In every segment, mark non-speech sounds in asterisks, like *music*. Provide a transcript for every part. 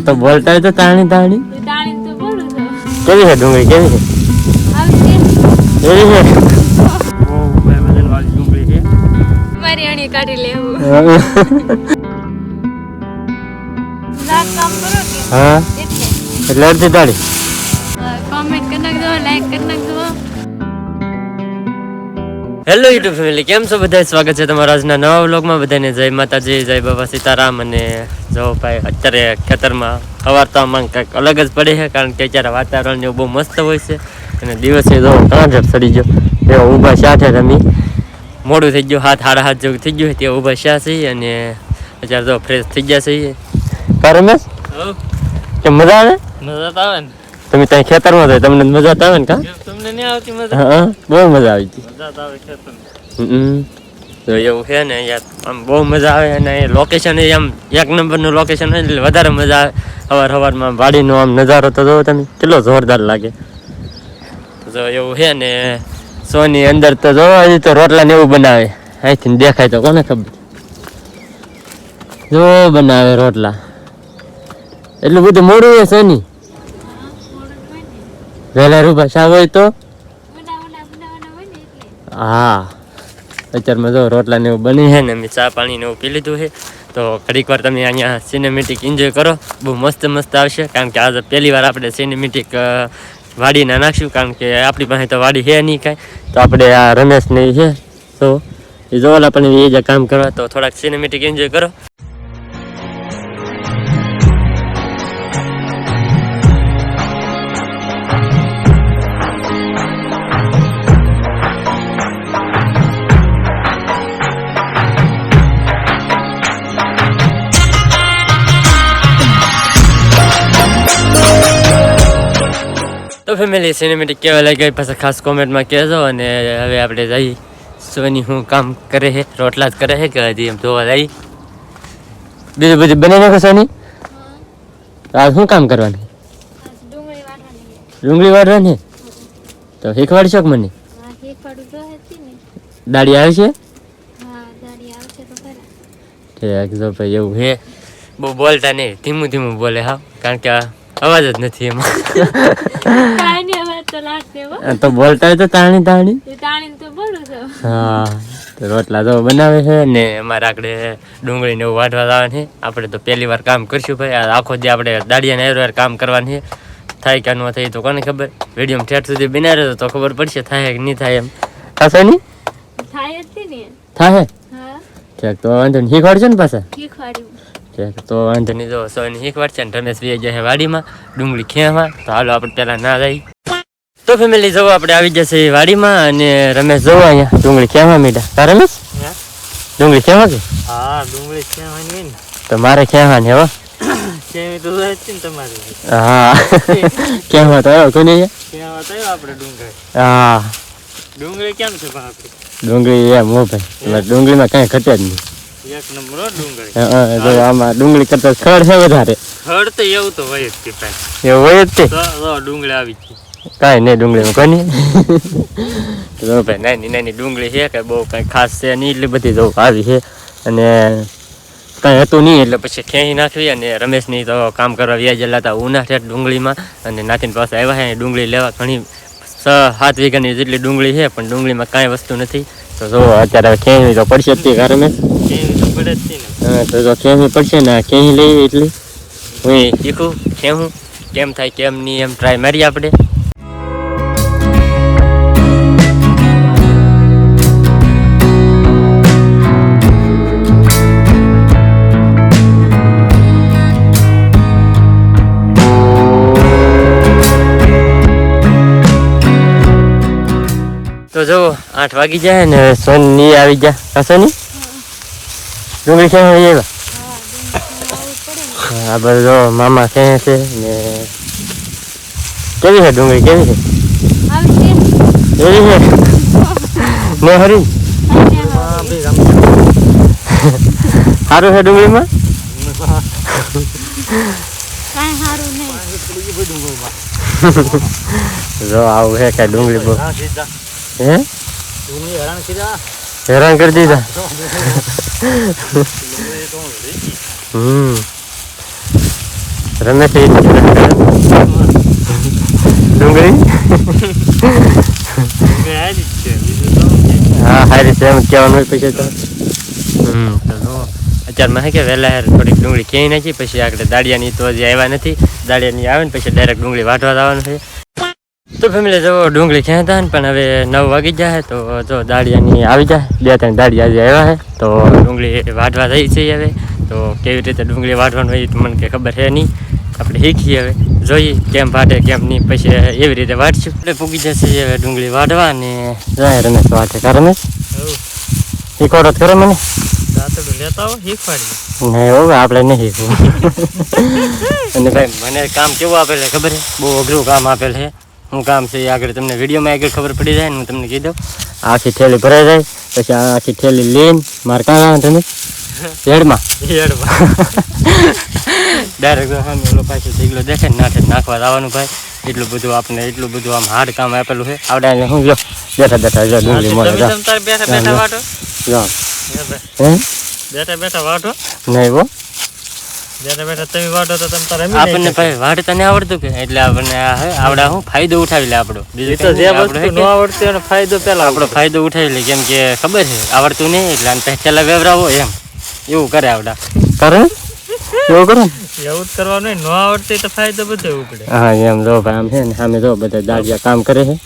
તો બોલતા હોય તો તાણી તાણી. કેવી છે ડુંગળી કેવી છે? એવી છે? મારી કાઢી લેવું. હા. એટલે. અડધી તાળી. કોમેન્ટ કરી નાખજો લાઈક કરી હેલો યુટ્યુબ ફેમિલી કેમ છો બધા સ્વાગત છે તમારા આજના નવા વ્લોગમાં. બધાને જય માતાજી જય બાબા સીતારામ અને જો ભાઈ અત્યારે ખેતરમાં સવાર તો આમાં કંઈક અલગ જ પડે છે કારણ કે અત્યારે વાતાવરણ એવું બહુ મસ્ત હોય છે. અને દિવસે જો કાંઠ સડી ગયો. તેઓ ઊભા સાથે રમી મોડું થઈ ગયું હાથ હાડા હાથ જેવું થઈ ગયું તે ઊભા શા છે અને અત્યારે તો ફ્રેશ થઈ ગયા છે. કા રમેશ? કે મજા આવે? મજા તો આવે ને. તમે ત્યાં ખેતરમાં તો તમને મજા તો આવે ને કા? તમને નહીં આવતી મજા? હા બહુ મજા આવી હતી. મજા તો આવે ખેતર તો એવું છે ને યાર આમ બહુ મજા આવે અને એ લોકેશન એ આમ એક નંબરનું લોકેશન હોય એટલે વધારે મજા આવે. સવાર સવારમાં વાડીનો આમ નજારો તો જો તમે. કેટલો જોરદાર લાગે. તો એવું છે ને સોની અંદર તો જો હજી તો રોટલા ને એવું બનાવે. અહીંથી દેખાય તો કોને ખબર. જો બનાવે રોટલા. એટલું બધું મોડું છે સોની વહેલા રૂપા શા હોય તો ઉના ઉના ઉના ઉના હોય ને એટલે હા. અત્યારમાં જો રોટલા ને એવું બની છે ને, મેં ચા પાણી ને એવું પી લીધું છે. તો ઘડીક વાર તમે અહીંયા સિનેમેટિક એન્જોય કરો. બહુ મસ્ત મસ્ત આવશે. કારણ કે આજે પહેલી વાર આપણે સિનેમેટિક વાડીના નાખશું. કારણ કે આપણી પાસે તો વાડી છે નહીં કાંઈ. તો આપણે આ રમેશ ને છે. તો એ જોવાલા પણ એ જ કામ કરવા. તો થોડાક સિનેમેટિક એન્જોય કરો. ફેમિલી સિનેમેટિક કેવા લાગી પાછા ખાસ કોમેન્ટમાં કહેજો અને હવે આપણે જઈ સોની હું કામ કરે છે રોટલા જ કરે છે કે હજી એમ જોવા જઈ. બીજું બધું બને નાખો સોની? આ શું કામ કરવાનું? ડુંગળી વાળવાની તો શીખવાડશો કે મને? હા દાડી આવે છે? હા આવશે ઠીક જો ભાઈ એવું છે. બહુ બોલતા નહીં ધીમું ધીમું બોલે હા. કારણ કે આ અવાજ જ નથી એમાં. તો બોલતા હોય તો તાણી તાણી. તું તો બોલું છો. હા તો રોટલા તો બનાવે છે ને અમારે આગળ ડુંગળી ને એવું વાઢવા જવાનું છે. આપણે તો પહેલી વાર કામ કરશું ભાઈ. આ આખો જે આપણે દાડિયાને એરવાર કામ કરવાની છે. થાય કે ન થાય તો કોને ખબર. વીડિયો ઠેઠ સુધી બનાવ્યો તો ખબર પડશે થાય કે નહીં થાય એમ. થશે નહીં? થાય જ છે ને. થાય? હા. તો વાંધો નહીં. શીખવાડશે ને પાછા. શીખવાડ્યું. તો વાંધો નહીં. જો સોની છે ને રમેશ ભાઈ જશે વાડીમાં ડુંગળી ખેવા તો હાલો આપણે પેલા ના જઈ તો ફેમિલી જવો આપણે આવી જશે વાડીમાં અને રમેશ જવો અહીંયા ડુંગળી ખેવા મીઠા તા રમેશ? ડુંગળી ખેવા કે? હા ડુંગળી ખેવાની તો મારે ખેવાની હો તમારી હા. ખેવા તો આવ્યો કોને આપણે ડુંગળી. હા. ડુંગળી કેમ છે ડુંગળી એમ હો ભાઈ. ડુંગળીમાં કાંઈ ઘટે જ નહીં. એક નંબર ડુંગળી. હા, જો આમાં ડુંગળી કરતા ખડ છે વધારે. ખડ તો એવું તો હોય જ તે ભાઈ એવું હોય જ તે? તો ડુંગળી આવી ગઈ કાંઈ નહીં ડુંગળીમાં કોની જો ભાઈ નાની નાની ડુંગળી છે કે બહુ કાંઈ ખાસ છે નહીં એટલી બધી જો આવી છે. અને કાંઈ હતું નહીં એટલે પછી ખેંચી નાખવી અને રમેશની તો કામ કરવા વ્યાજ લાતા ઉના ઠેઠ ડુંગળીમાં. અને નાથીને પાસે આવ્યા છે ડુંગળી લેવા. ઘણી છ સાત વીઘાની જેટલી ડુંગળી છે પણ ડુંગળીમાં કાંઈ વસ્તુ નથી. તો જો અત્યારે ખેંચવી તો પડશે જ તે રમેશ છે હા તો તો પડશે ને આ લઈએ એટલે. હું શીખું ખેવું કેમ થાય કેમ નહીં એમ ટ્રાય મારી આપણે. તો જો આઠ વાગી જાય ને સોનની આવી ગયા. સોની? ડુંગળી ક્યાં આવી એવા આ બધું જો મામા કહે છે ને કેવી છે ડુંગળી કેવી છે? એવી છે. ને હરી? સારું છે ડુંગળીમાં? કાંઈ સારું નહીં. જો આવું છે કાંઈ ડુંગળી બહુ હે ડુંગળી હેરાન કીધા હેરાન કરી દીધા. હમ. રમે છે ડુંગળી? હા, હારી છે, એમ કહેવાનું હોય પછી તો. જુઓ અત્યારમાં કે વહેલા હેર થોડીક ડુંગળી ક્યાંય નાખી, પછી આગળ દાળિયાની તો હજી આવ્યા નથી. દાળિયાની આવે ને પછી ડાયરેક્ટ ડુંગળી વાટવા જવાનું છે. તો ફેમિલી જો ડુંગળી ખેંચતા ને પણ હવે નવ વાગી જાય તો જો દાળિયાની આવી જાય બે ત્રણ દાળિયા આજે આવ્યા છે તો ડુંગળી વાટવા થઈ છે હવે. તો કેવી રીતે ડુંગળી વાટવાનું હોય એ તો મને કંઈ ખબર છે નહીં. આપણે શીખીએ હવે. જોઈએ કેમ વાટે કેમ નહીં. પછી એવી રીતે વાટશું. એટલે પૂગી જશે હવે ડુંગળી વાટવા ને જાય રમેશ વાટે કા રમેશ. શીખવાડો ખરો મને. આપણે નહીં *laughs* અને ભાઈ મને કામ કેવું આપેલ છે ખબર છે? બહુ અઘરું કામ આપેલ છે. હું કામ છે આગળ તમને વિડીયોમાં આગળ ખબર પડી જાય ને હું તમને કહી દઉં આખી થેલી ભરાઈ જાય પછી આખી થેલી લઈને મારે કાં આવે તમે? હેડમાં. ડાયરેક્ટ સામે ઓલો પાછો ઢીગલો દેખે ને નાખે નાખવા આવવાનું ભાઈ. એટલું બધું આપણે એટલું બધું આમ હાર્ડ કામ આપેલું છે. આવડે અહીંયા હું જો બેઠા બેઠા જો ડુંગળી મળે બેઠા બેઠા વાટો. બેઠા બેઠા વાટો. નહીં બેઠા બેઠા તમે વાટો તો તમે તારે આપણને. ભાઈ વાટતા નહીં આવડતું કે? એટલે આપણને આવડા હું ફાયદો ઉઠાવી લે આપણો. બીજું તો જે વસ્તુ ન આવડતી એનો ફાયદો પહેલા આપણો ફાયદો ઉઠાવી લે કેમ કે ખબર છે આવડતું નહીં એટલે આને પહેલા વેવરાવો એમ. એવું કરે આવડા. કરે? એવું કરો? એવું જ કરવાનું ન આવડતી તો ફાયદો બધો ઉપડે. હા એમ જો ભાઈ આમ છે ને સામે જો બધા દાડિયા કામ કરે છે.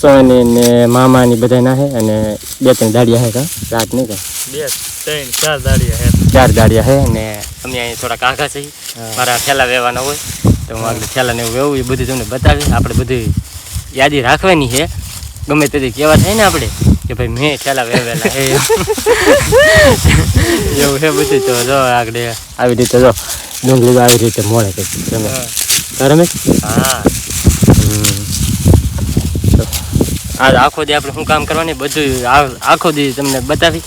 સોની ને મામાની બધા ના છે અને બે ત્રણ દાડિયા હે કા? રાત નહીં કા? બે ત્રણ ચાર દાડિયા હે ચાર દાડિયા છે અને અમે અહીં થોડા કાકા છે. મારા થેલા વેવાના હોય. તો હું આગળ થેલાને એવું વેવું એ બધું તમને બતાવી આપણે બધી યાદી રાખવાની છે. ગમે તેથી કહેવા થાય ને આપણે કે ભાઈ મેં થેલા વેવેલા હે *laughs* એવું છે બધું. તો જો આગળ આવી રીતે જો ડુંગળી આવી રીતે મોડે કે તમે તમે હા. આજ આખો દી આપણે શું કામ કરવાની બધું આ- આખો દી તમને બતાવી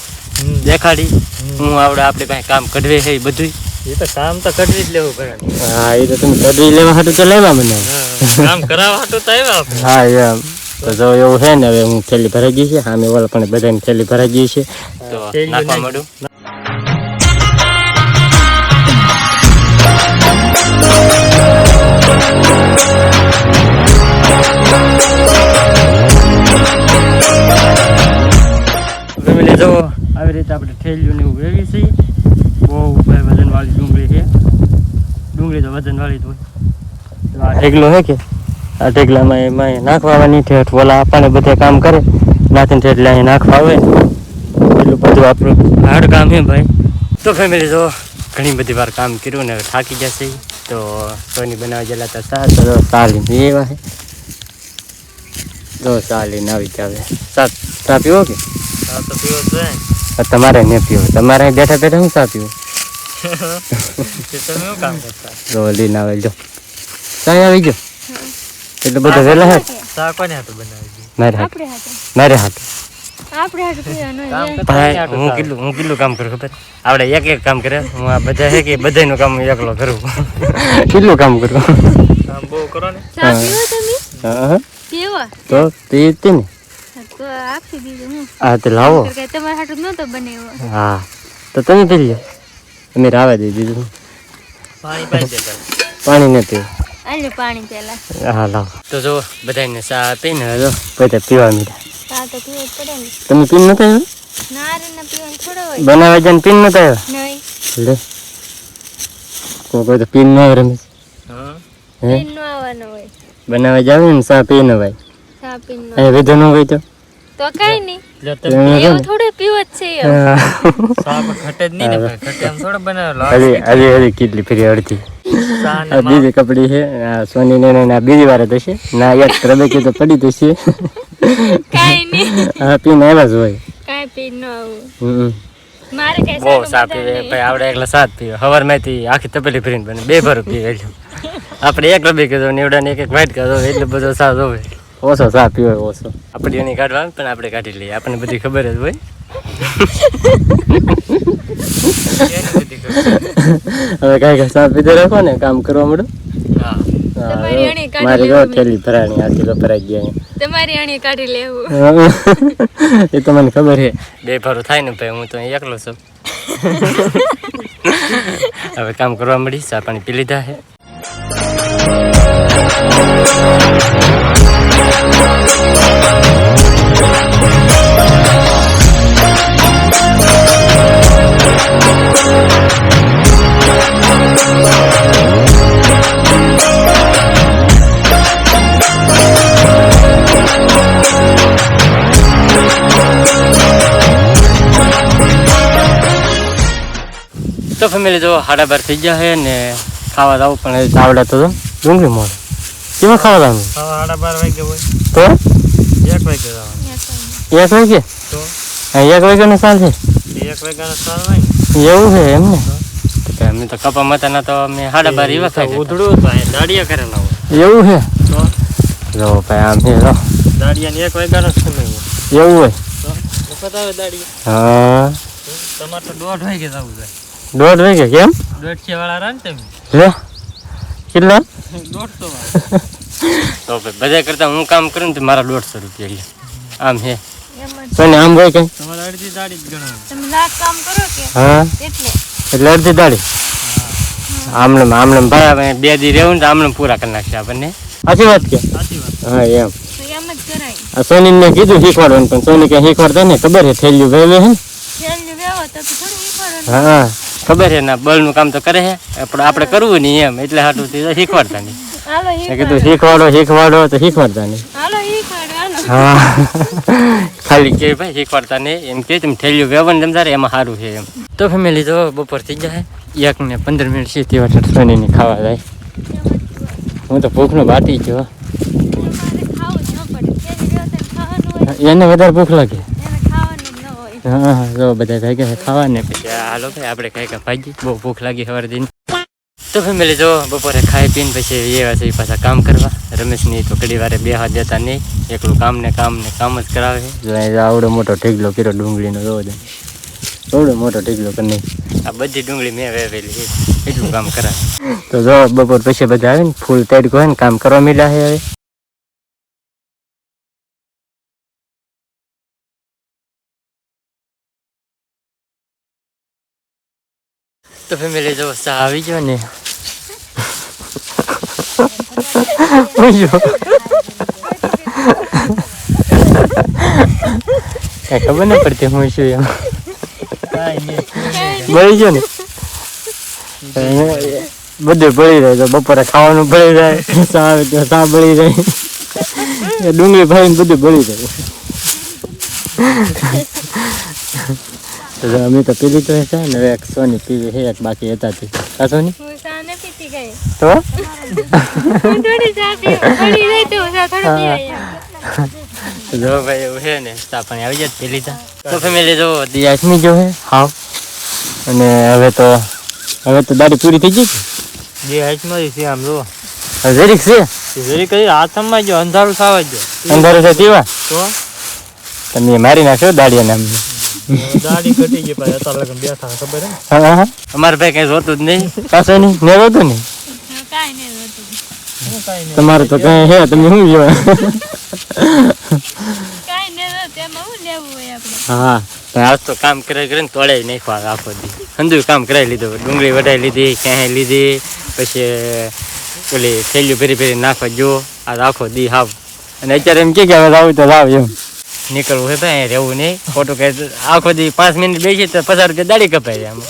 દેખાડી. હું આવડે આપણે કાંઈ કામ કઢવે છે એ બધું એ તો કામ તો કઢવી જ લેવું પડે. હા એ તો તમે કઢવી લેવા હાટું તો લેવા મને. કામ કરાવવા હાટુ તો આવ્યા હા એમ તો જો એવું છે ને હવે હું થેલી ભરાઈ ગઈ છે સામે ઓલા પણ બધાની થેલી ભરાઈ ગઈ છે. તો નાખવા નાખી. રીતે આપણે થેલીઓ ને એવું વેવી છીએ. બહુ વજનવાળી ડુંગળી છે. ડુંગળી તો વજનવાળી જ હોય. તો આ ઢેગલો હે કે? આ ઢેગલામાં એમાં નાખવાની ઠેઠ ઓલા આપણને બધે કામ કરે. નાખીને ઠેઠ અહીં નાખવા આવે. એટલું બધું આપણું હાર્ડ કામ છે ભાઈ. તો ફેમિલી જો ઘણી બધી વાર કામ કર્યું ને થાકી જશે તો સોની બનાવવા ગયેલા હતા સાત. તો જો સાલીને એવા છે. જો સાલીને આવી જાવે સા ચા પીવો કે? સાત તો પીવો. આ તમારે ને પીવો. તમારે બેઠા બેઠા હું ચા પીવું? રોલી ના શું ચા આવે ગયો? એટલે બધા વેલા હે? ચા કોને હાથું બનાવી મારે હાથ. હાથે. મારે હાથ. હું કેટલું હું કેટલું કામ કરું ખબર? આપણે એક એક કામ કરે. હું આ બધા છે કે બધાનું કામ હું એકલો કરું. *laughs* કેટલું કામ કરું? કામ બહુ કરો ને? ચા પીવો તમે? હા હા. પીવો. તો તે જ ને. તો આપી દીધું હું. હા તો લાવો. કે તમારા હાટું નહોતો બનાવ્યો હા તો તમે પી લ્યો. અમે રાવા દઈ દીધું. પાણી પાઈ દે પાણી નથી. આલે પાણી પેલા હા લાવો. તો જો બધાને ચા પીને જો બધા પીવા મીઠા ચા તો પીવો પડે ને. તમે પીન નતા આવ્યો? બનાવા ના પીવાનું થોડો હોય. બનાવવા જઈને પીન નતા આવ્યા? નહીં. લે. કોઈ તો પીન ન આવે રમે હા. હે? પીન નો આવવાનો હોય. બનાવવા જાવ ને ચા પી ન ભાઈ ચા પીન નો અહીંયા વિધો ન હોય તો? તો કઈ નહીં. એટલે તમે એમ એવું થોડું પીવો જ છે એમ. હા. ચા પણ ઘટે જ નહીં ને ઘટે એમ થોડો બનાવેલો. હજી હજી હજી કેટલી ફરી અડધી ને બીજી કપડી છે સોની ને ને બીજી વાર થશે ના એક રબેકી તો પડી હશે કાંઈ નહીં. આ પીને આવ્યા જ હોય. કાંઈ પીન આવું. હમ. મારે કઈ બહુ સાપ પીવે ભાઈ આપણે એકલા સાત પીવે. સવારમાંથી આખી તપેલી ભરીને બને. બે ભર પીવે આપણે એક રબી કીધો ને એવડા એક એક વાઇટ કીધો એટલે બધો સાથ જોવે ઓછો ચા પીવો ઓછો. આપણે એની કાઢવા પણ આપણે કાઢી લઈએ. આપણને બધી ખબર જ હોય. હવે કાંઈ કઈ ચા પીધે રાખો ને કામ કરવા મળો હા. હા, મારી થેલી ભરાણી આથી તો ભરાઈ ગયા. તમારી અણી કાઢી લેવું. એ તો મને ખબર છે. બે ભારું થાય ને ભાઈ હું તો એકલો છું. હવે કામ કરવા મળી ચા પાણી પી લીધા છે. તો ફેમિલી જો હાડા બાર થઈ ગયા છે ને ખાવા જાવ પણ ચાવડા તો ડુંગળી મોડ. કેમાં ખાવા જવાનું સાડા બાર વાગે હોય. તો? એક વાગે જવાનું. એક વાગે તો? એક વાગ્યાનો સાલ છે. એક વાગ્યાનો સાલ હોય એવું છે એમ ને? અમે તો કપા માતાના તો અમે હાડા બાર એવા ખાઈ ગયા. ઉધડું તો દાડિયા કરેલા હોય. એવું છે? તો? જો ભાઈ આમ છે જો. દાડિયાને એક વાગ્યાનો જ સમય હોય. એવું હોય? તો? વખત આવે દાડિયા. હા. તમારે તો દોઢ વાગે જવું જોઈએ દોઢ વાગે કેમ? દોઢસો વાળા રહે ને તમે? લે. કેટલા? દોઢસો તો ભાઈ બધા કરતા હું કામ કરું ને તો મારા દોઢસો રૂપિયા લે. આમ હે. એમ જ તો ને આમ હોય કઈ? તમારે અડધી દાડી જ ગણવાની તમે લાખ કામ કરો કે? હા. એટલે. એટલે અડધી દાડી? આમને આમને ભાઈ આપણે બે દી રહેવું ને તો આમને પૂરા કરી નાખશે આપણને. સાચી વાત કે? હા એમ. તો એમ જ કરાય. આ સોની મેં કીધું શીખવાડવાનું પણ સોની ક્યાં શીખવાડતા ને ખબર છે થેલ્યું વેવે હે ને? હા. ખબર છે ને બળનું કામ તો કરે છે પણ આપણે કરવું નહીં એમ એટલે હાટું થી શીખવાડતા નહીં. મેં કીધું શીખવાડો શીખવાડો તો શીખવાડતા નહીં. હા. ખાલી કે ભાઈ શીખવાડતા નહીં એમ કે તમે થેલ્યું વેવન જમતા એમાં સારું છે એમ. તો ફેમિલી તો બપોર થઈ જાય એક ને પંદર મિનિટ સીધી વાટે સોનીની ખાવા જાય. હું તો ભૂખનો બાટી જો તો એને વધારે ભૂખ લાગે એને ખાવાનું જ ન હોય હા જો બધા છે ખાવા ને પછી હાલો ભાઈ આપણે ખાઈ ભાગી. બહુ ભૂખ લાગી સવાર દિન. તો ફેમિલી જો બપોરે ખાઈ પીને પછી એવા છે પાછા કામ કરવા. રમેશની તો ઘડી વારે બે હાથ દેતા નહીં. એકલું કામ ને કામ ને કામ જ કરાવે છે. જો આવડો મોટો ઢીગલો કર્યો ડુંગળીનો જોવો દે આવડો મોટો ઢીગલો કરી નહીં આ બધી ડુંગળી મેં વેવેલી એટલું કામ કરાવે. તો જો બપોર પછી બધા આવે ને ફૂલ તડકો હોય ને કામ કરવા મીડા છે હવે. તો ફેમિલી જો સા આવી ગયો ને. ખબર ના પડતી હું શું એમ. બળી ગયો ને. બધું બળી રહે તો બપોરે ખાવાનું બળી રહે સા આવે તો સા બળી એ ડુંગળી ભાઈને બધું બળી જાય. તો અમે તો પીલી તો છે ને એક સોની પીવી છે એક બાકી હતા તે આ સોની? હું તો હું તો જો ભાઈ એવું છે ને ચા પાણી આવી જાય પેલી લીધા તો ફેમિલી જો દિયાસમી જો હે. હાવ અને હવે તો હવે તો દાડી પૂરી થઈ ગઈ જે હાઈટમાં છે આમ જો. જરીક છે? જરી કરી હાથમાં જો અંધારું થવા જો અંધારું છે દીવા તો? તમે મારી નાખ્યો દાડિયા નામ દાડી ઘટી ગઈ પાછી અત્યારે લગન બેઠા ખબર હે હા હા અમારે ભાઈ કઈ જોતું જ નહીં? ને *laughs* કાંઈ નહીં તમારે તો કઈ હે તમે શું જો કાંઈ નહીં હોતું હું લેવું હોય આપણે હા આજ તો કામ કરે કરીને તોડે નાખવા આખો દી. અંધું કામ કરાવી લીધું ડુંગળી વઢાઈ લીધી ક્યાંય લીધી પછી ઓલી થેલીઓ ફેરી ફેરી નાખવા જો આ આખો દી હાવ. અને અત્યારે એમ કે કે હવે આવું તો લાવ એમ. નીકળવું છે ભાઈ રહેવું નહીં. ખોટું કે આખો દી પાંચ મિનિટ બેસીએ તો પચાસ રૂપિયા દાડી કપાય છે આમાં.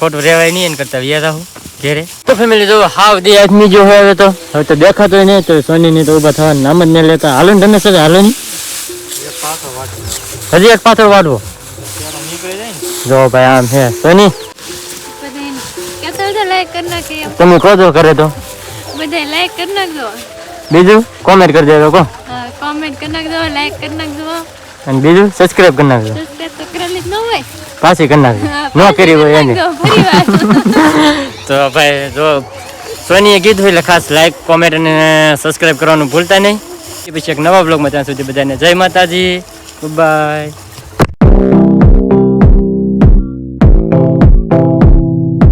ખોટું રહેવાય નહીં એને કરતા વ્યાજ આવું ઘેરે. તો ફેમિલી જો હાવ દે આદમી જો હોય હવે તો. હવે તો દેખાતો નહીં તો સોનીની તો ઊભા થવા નામ જ નહીં લેતા. હાલો ને તમે સાથે હાલો નહીં હજી એક જાય ને જો ભાઈ આમ છે. સોની. તમે કહો તો કરે તો. બધા લાઈક કરી નાખજો. બીજું? કોમેન્ટ કરી દેજો કો હા કોમેન્ટ કરી નાખજો લાઈક કરી નાખજો. અને બીજું સબસ્ક્રાઇબ કરી નાખજો. સબસ્ક્રાઇબ તો કરેલી જ હોય. પાછી કરી નાખજો. ન કરી હોય એની. *laughs* તો ભાઈ જો સોનીએ કીધું એટલે ખાસ લાઈક કોમેન્ટ અને સબસ્ક્રાઇબ કરવાનું ભૂલતા નહીં. પછી એક નવા બ્લોગમાં ત્યાં સુધી બધાને જય માતાજી. બાય